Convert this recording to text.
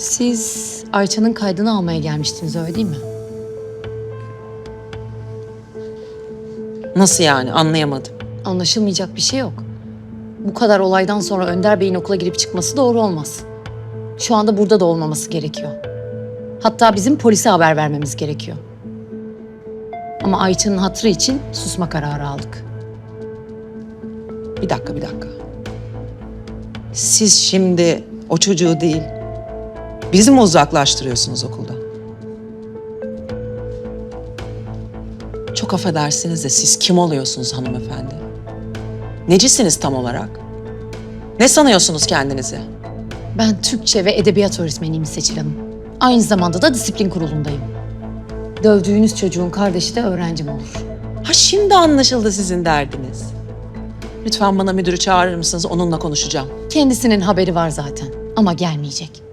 Siz Ayça'nın kaydını almaya gelmiştiniz öyle değil mi? Nasıl yani anlayamadım. Anlaşılmayacak bir şey yok. Bu kadar olaydan sonra Önder Bey'in okula girip çıkması doğru olmaz. Şu anda burada da olmaması gerekiyor. Hatta bizim polise haber vermemiz gerekiyor. Ama Ayça'nın hatırı için susma kararı aldık. Bir dakika bir dakika. Siz şimdi o çocuğu değil, bizi mi uzaklaştırıyorsunuz okuldan? Çok affedersiniz de siz kim oluyorsunuz hanımefendi? Necisiniz tam olarak? Ne sanıyorsunuz kendinizi? Ben Türkçe ve edebiyat öğretmeniyim Seçil Hanım. Aynı zamanda da disiplin kurulundayım. Dövdüğünüz çocuğun kardeşi de öğrencim olur. Ha şimdi anlaşıldı sizin derdiniz. Lütfen bana müdürü çağırır mısınız? Onunla konuşacağım. Kendisinin haberi var zaten ama gelmeyecek.